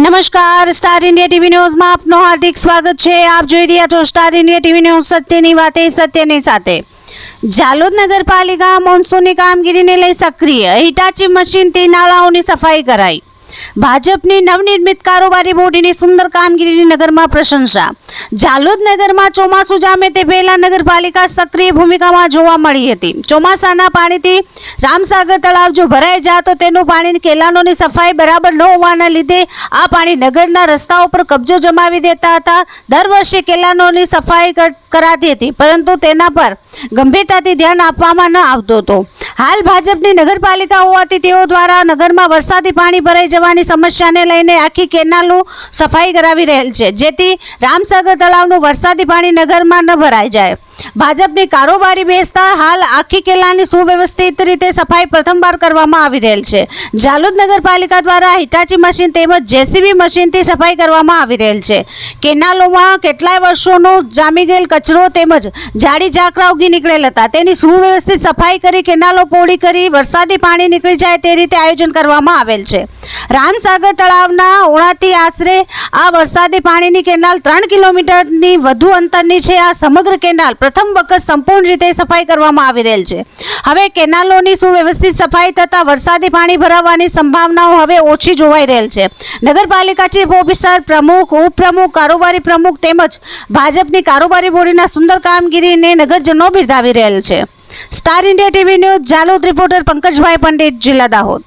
નમસ્કાર, star India TV ન્યૂઝમાં આપનું હાર્દિક સ્વાગત છે. આપ જોઈ રહ્યા છો સ્ટાર ઇન્ડિયા ટીવી ન્યૂઝ સત્યની વાતે, સત્યની સાથે. જાલોદ નગરપાલિકા મોન્સૂનની કામગીરીને લઈ સક્રિય. હિટાચી મશીનથી નાળાઓની સફાઈ કરાઈ. ભાજપની નવનિર્મિત કારોબારી બોર્ડની સુંદર કામગીરીની નગરમાં પ્રશંસા. જાલોદ નગરમાં ચોમાસું જામે તે પહેલા નગરપાલિકા સક્રિય ભૂમિકામાં જોવા મળી હતી. ચોમાસાના પાણીથી રામસાગર તળાવ જો ભરાઈ જાય તો તેનું પાણી કેલાનોની સફાઈ બરાબર ન હોવાના લીધે આ પાણી નગરના રસ્તા ઉપર કબજો જમાવી દેતા હતા. દર વર્ષે કેલાનોની સફાઈ કરાતી હતી, પરંતુ તેના પર ગંભીરતાથી ધ્યાન આપવામાં ન આવતો હતો. હાલ ભાજપની નગરપાલિકા હોવાથી તેઓ દ્વારા નગરમાં વરસાદી પાણી ભરાઈ જવાની સમસ્યાને લઈને આખી કેનાલનું સફાઈ કરાવી રહેલ છે. જેથી રામસાગર તળાવનું વરસાદી પાણી નગરમાં ન ભરાઈ જાય. ભાજપની કારોબારી બેસતા હાલ આખી કિલ્લાની સુવ્યવસ્થિત રીતે સફાઈ પ્રથમવાર કરવામાં આવી રહેલ છે. જાલોદ નગરપાલિકા દ્વારા હિટાચી મશીન તેમજ જેસીબી મશીનથી સફાઈ કરવામાં આવી રહેલ છે. કેનાલોમાં કેટલાય વર્ષોનો જામી ગયેલ કચરો તેમજ જાડી ઝાકરા ઉગી નીકળેલ હતા. તેની સુવ્યવસ્થિત સફાઈ કરી, કેનાલો પોળી કરી, વરસાદી પાણી નીકળી જાય તે રીતે આયોજન કરવામાં આવેલ છે. રામસાગર તળાવના ઓળાથી આશરે આ વરસાદી પાણીની કેનાલ ત્રણ કિલોમીટરની વધુ અંતરની છે. આ સમગ્ર કેનાલ પ્રથમ વખત સંપૂર્ણ રીતે સફાઈ કરવામાં આવી રહેલ છે. હવે કેનાલોની સુવ્યવસ્થિત સફાઈ થતાં વરસાદી પાણી ભરાવાની સંભાવનાઓ હવે ઓછી જોવાઈ રહેલ છે. નગરપાલિકા ચીફ ઓફિસર પ્રમુખ, ઉપપ્રમુખ, કારોબારી પ્રમુખ તેમજ ભાજપની કારોબારી બોડીના સુંદર કામગીરીને નગરજનો બિરદાવી રહેલ છે. Star India TV news Jhalod reporter Pankajbhai Pandit, જિલ્લા દાહોદ.